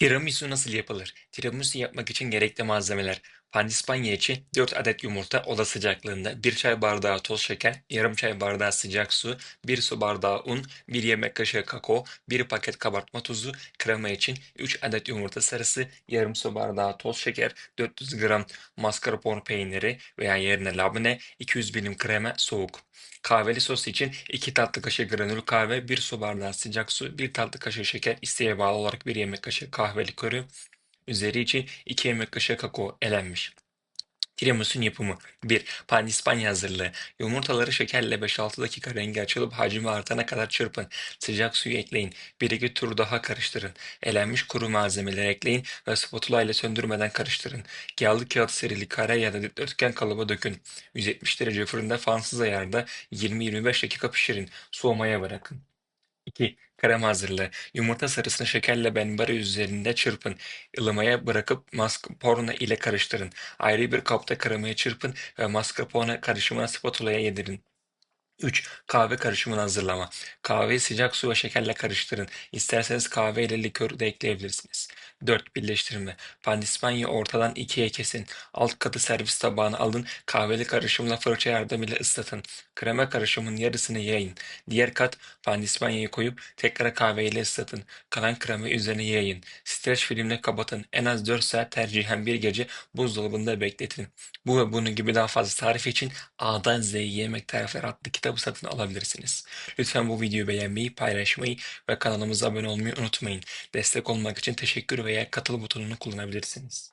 Tiramisu nasıl yapılır? Tiramisu yapmak için gerekli malzemeler: Pandispanya için 4 adet yumurta oda sıcaklığında, 1 çay bardağı toz şeker, yarım çay bardağı sıcak su, 1 su bardağı un, 1 yemek kaşığı kakao, 1 paket kabartma tozu, krema için 3 adet yumurta sarısı, yarım su bardağı toz şeker, 400 gram mascarpone peyniri veya yerine labne, 200 milim krema soğuk. Kahveli sos için 2 tatlı kaşığı granül kahve, 1 su bardağı sıcak su, 1 tatlı kaşığı şeker, isteğe bağlı olarak 1 yemek kaşığı kahve likörü, üzeri için 2 yemek kaşığı kakao elenmiş. Tiramisu'nun yapımı 1. Pandispanya hazırlığı. Yumurtaları şekerle 5-6 dakika rengi açılıp hacmi artana kadar çırpın. Sıcak suyu ekleyin. 1-2 tur daha karıştırın. Elenmiş kuru malzemeleri ekleyin ve spatula ile söndürmeden karıştırın. Yağlı kağıt serili kare ya da dikdörtgen kalıba dökün. 170 derece fırında fansız ayarda 20-25 dakika pişirin. Soğumaya bırakın. 2. Krema hazırlığı. Yumurta sarısını şekerle benbari üzerinde çırpın. Ilımaya bırakıp mascarpone ile karıştırın. Ayrı bir kapta kremayı çırpın ve mascarpone karışımına spatulaya yedirin. 3. Kahve karışımını hazırlama. Kahveyi sıcak su ve şekerle karıştırın. İsterseniz kahve ile likör de ekleyebilirsiniz. 4. Birleştirme. Pandispanyayı ortadan ikiye kesin. Alt katı servis tabağına alın. Kahveli karışımla fırça yardımıyla ıslatın. Krema karışımının yarısını yayın. Diğer kat pandispanyayı koyup tekrar kahveyle ıslatın. Kalan kremayı üzerine yayın. Streç filmle kapatın. En az 4 saat tercihen bir gece buzdolabında bekletin. Bu ve bunun gibi daha fazla tarif için A'dan Z'ye Yemek Tarifleri adlı kitabı satın alabilirsiniz. Lütfen bu videoyu beğenmeyi, paylaşmayı ve kanalımıza abone olmayı unutmayın. Destek olmak için teşekkür veya katıl butonunu kullanabilirsiniz.